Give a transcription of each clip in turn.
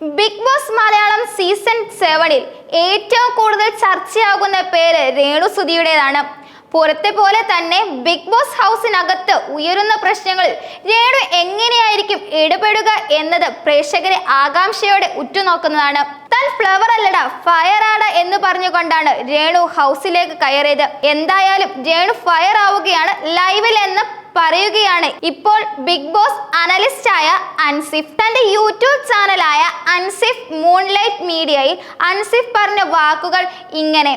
Big boss Malayalam season സെവനിൽ ഏറ്റവും കൂടുതൽ ചർച്ചയാകുന്ന പേര് രേണു സുധിയുടേതാണ്. പുറത്തെ പോലെ തന്നെ ബിഗ് ബോസ് ഹൗസിനകത്ത് ഉയരുന്ന പ്രശ്നങ്ങളിൽ രേണു എങ്ങനെയായിരിക്കും ഇടപെടുക എന്നത് പ്രേക്ഷകരെ ആകാംക്ഷയോടെ ഉറ്റുനോക്കുന്നതാണ്. താൻ ഫ്ലവർ അല്ലട ഫയർ ആട എന്ന് പറഞ്ഞുകൊണ്ടാണ് രേണു ഹൗസിലേക്ക് കയറിയത്. എന്തായാലും രേണു ഫയർ ആവുകയാണ് ലൈവിൽ എന്ന് പറയുകയാണ്. ഇപ്പോൾ ബിഗ് ബോസ് അനലിസ്റ്റ് ആയ അൻസിഫ് തന്റെ യൂട്യൂബ് ചാനലായ അൻസിഫ് മൂൺലൈറ്റ് മീഡിയയിൽ അൻസിഫ് പറഞ്ഞ വാക്കുകൾ ഇങ്ങനെ.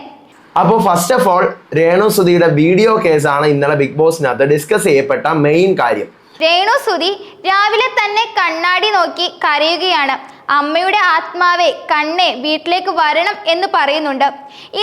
അപ്പോൾ ഫസ്റ്റ് ഓഫ് ഓൾ രേണു സുധിയുടെ വീഡിയോ കേസാണ് ഇന്നലെ ബിഗ് ബോസിനകത്ത് ഡിസ്കസ് ചെയ്യപ്പെട്ട മെയിൻ കാര്യം. രേണു സുധി രാവിലെ തന്നെ കണ്ണാടി നോക്കി കരയുകയാണ്. അമ്മയുടെ ആത്മാവെ കണ്ണെ വീട്ടിലേക്ക് വരണം എന്ന് പറയുന്നുണ്ട്.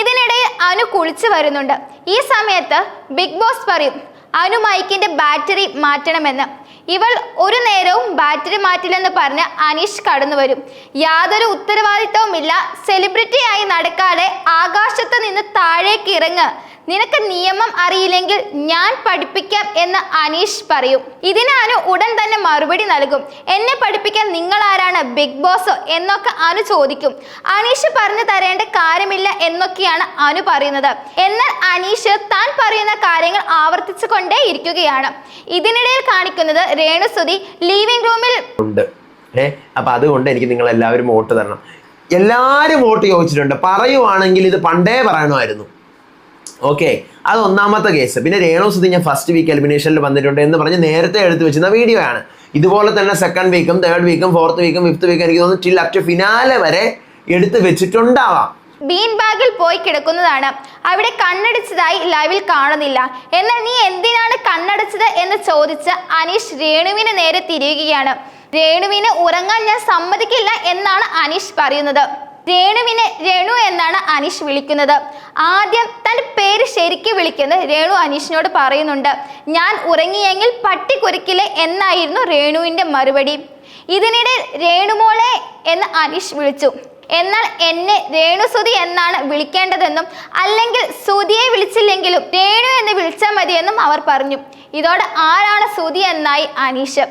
ഇതിനിടയിൽ അനു കുളിച്ചു വരുന്നുണ്ട്. ഈ സമയത്ത് ബിഗ് ബോസ് പറയും അനു മൈക്കിന്റെ ബാറ്ററി മാറ്റണമെന്ന്. ഇവൾ ഒരു നേരവും ബാറ്ററി മാറ്റില്ലെന്ന് പറഞ്ഞ് അനീഷ് കടന്നു വരും. യാതൊരു ഉത്തരവാദിത്തവുമില്ല സെലിബ്രിറ്റിയായി നടക്കാതെ ആകാശത്ത് നിന്ന് താഴേക്ക് ഇറങ്ങ്. നിനക്ക് നിയമം അറിയില്ലെങ്കിൽ ഞാൻ പഠിപ്പിക്കാം എന്ന് അനീഷ് പറയും. ഇതിന് അനു ഉടൻ തന്നെ മറുപടി നൽകും. എന്നെ പഠിപ്പിക്കാൻ നിങ്ങൾ ആരാണ് ബിഗ് ബോസ്? എന്നൊക്കെ അനു ചോദിക്കും. അനീഷ് പറഞ്ഞു തരേണ്ട കാര്യമില്ല എന്നൊക്കെയാണ് അനു പറയുന്നത്. എന്നാൽ അനീഷ് താൻ പറയുന്ന കാര്യങ്ങൾ ആവർത്തിച്ചു കൊണ്ടേ ഇരിക്കുകയാണ്. ഇതിനിടയിൽ കാണിക്കുന്നത് രേണുസുതി ലീവിംഗ് റൂമിൽ ഉണ്ട്. അപ്പൊ അതുകൊണ്ട് എനിക്ക് നിങ്ങൾ എല്ലാവരും വോട്ട് തരണം. എല്ലാരും വോട്ട് ചോദിച്ചിട്ടുണ്ട്. പറയുവാണെങ്കിൽ ഇത് പണ്ടേ പറയണമായിരുന്നു. ഓക്കെ അത് ഒന്നാമത്തെ കേസ് പിന്നെ രേണു സുധി ഞാൻ ഫസ്റ്റ് വീക്ക് എലിമിനേഷനിൽ വന്നിട്ടുണ്ട് എന്ന് പറഞ്ഞ് നേരത്തെ എടുത്തു വെച്ചിരുന്ന വീഡിയോ ആണ്. ഇതുപോലെ തന്നെ സെക്കൻഡ് വീക്കും തേർഡ് വീക്കും ഫോർത്ത് വീക്കും ഫിഫ്ത് വീക്കും എനിക്ക് തോന്നുന്നു ടിൽ അപ് ഫിനാലെ വരെ എടുത്തു വെച്ചിട്ടുണ്ടാവാം. ബീൻ ബാഗിൽ പോയി കിടക്കുന്നതാണ്. അവിടെ കണ്ണടിച്ചതായി ലൈവിൽ കാണുന്നില്ല. എന്നാൽ നീ എന്തിനാണ് കണ്ണടച്ചത് എന്ന് ചോദിച്ച് അനീഷ് രേണുവിന് നേരെ തിരിയുകയാണ്. രേണുവിന് ഉറങ്ങാൻ ഞാൻ സമ്മതിക്കില്ല എന്നാണ് അനീഷ് പറയുന്നത്. രേണുവിനെ രേണു എന്നാണ് അനീഷ് വിളിക്കുന്നത്. ആദ്യം തന്റെ പേര് ശരിക്കും വിളിക്കുന്ന രേണു അനീഷിനോട് പറയുന്നുണ്ട്. ഞാൻ ഉറങ്ങിയെങ്കിൽ പട്ടി കുരക്കില്ലേ എന്നായിരുന്നു രേണുവിന്റെ മറുപടി. ഇതിനിടെ രേണുമോളെ എന്ന് അനീഷ് വിളിച്ചു. എന്നാൽ എന്നെ രേണുസുതി എന്നാണ് വിളിക്കേണ്ടതെന്നും അല്ലെങ്കിൽ സുതിയെ വിളിച്ചില്ലെങ്കിലും രേണു എന്ന് വിളിച്ചാൽ മതിയെന്നും അവർ പറഞ്ഞു. ഇതോടെ ആരാണ് സുതി എന്നായി അനീഷ്.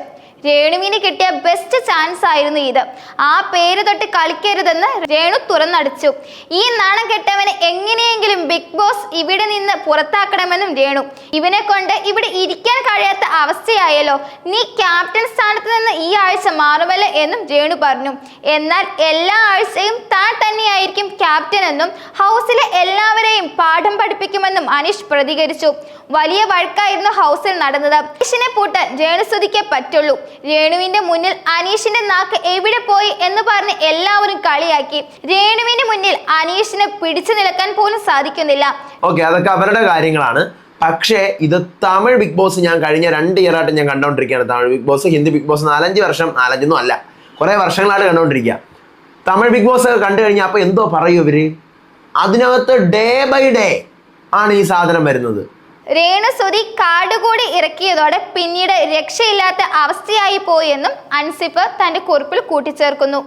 രേണുവിന് കിട്ടിയ ബെസ്റ്റ് ചാൻസ് ആയിരുന്നു ഇത്. ആ പേര് തൊട്ട് കളിക്കരുതെന്ന് രേണു തുറന്നടിച്ചു. ഈ നാണം കെട്ടവനെ ബോസ് ഇവിടെ നിന്ന് പുറത്താക്കണമെന്നും രേണു. ഇവനെ കൊണ്ട് ഇവിടെ ഇരിക്കാൻ കഴിയാത്ത അവസ്ഥയായല്ലോ. നീ ക്യാപ്റ്റൻ സ്ഥാനത്ത് നിന്ന് ഈ ആഴ്ച മാറുമല്ലോ എന്നും രേണു പറഞ്ഞു. എന്നാൽ എല്ലാ ആഴ്ചയും താൻ തന്നെയായിരിക്കും ക്യാപ്റ്റൻ എന്നും ഹൗസിലെ എല്ലാവരെയും പാഠം പഠിപ്പിക്കുമെന്നും അനീഷ് പ്രതികരിച്ചു. വലിയ വഴക്കായിരുന്നു ഹൗസിൽ നടന്നത്. അനീഷിനെ പൂട്ടാൻ രേണുസുതിക്കേ പറ്റുള്ളൂ. രേണുവിന്റെ മുന്നിൽ അനീഷിന്റെ നാക്ക് എവിടെ പോയി എന്ന് പറഞ്ഞ് എല്ലാവരും കളിയാക്കി. രേണുവിന്റെ മുന്നിൽ അനീഷിനെ പിടിച്ചു നിൽക്കാൻ പോലും സാധിക്കുന്നില്ല. ഓക്കെ അതൊക്കെ അവരുടെ കാര്യങ്ങളാണ്. പക്ഷേ ഇത് തമിഴ് ബിഗ് ബോസ് ഞാൻ കഴിഞ്ഞ രണ്ട് ഇയർ ആയിട്ട് ഞാൻ കണ്ടുകൊണ്ടിരിക്കുകയാണ് Tamil Bigg Boss Hindi Bigg Boss നാലഞ്ച് വർഷം നാലഞ്ചൊന്നും അല്ല. കുറേ വർഷങ്ങളായിട്ട് കണ്ടുകൊണ്ടിരിക്കുക തമിഴ് ബിഗ് ബോസ് കണ്ടു കഴിഞ്ഞാൽ അപ്പോൾ എന്തോ പറയൂ ഇവർ? അതിനകത്ത് ഡേ ബൈ ഡേ ആണ് ഈ സാധനം വരുന്നത്. രേണുസുതി കാടുകൂടി ഇറക്കിയതോടെ പിന്നീട് രക്ഷയില്ലാത്ത അവസ്ഥയായി പോയെന്നും അൻസിഫ് തന്റെ കുറിപ്പിൽ കൂട്ടിച്ചേർക്കുന്നു.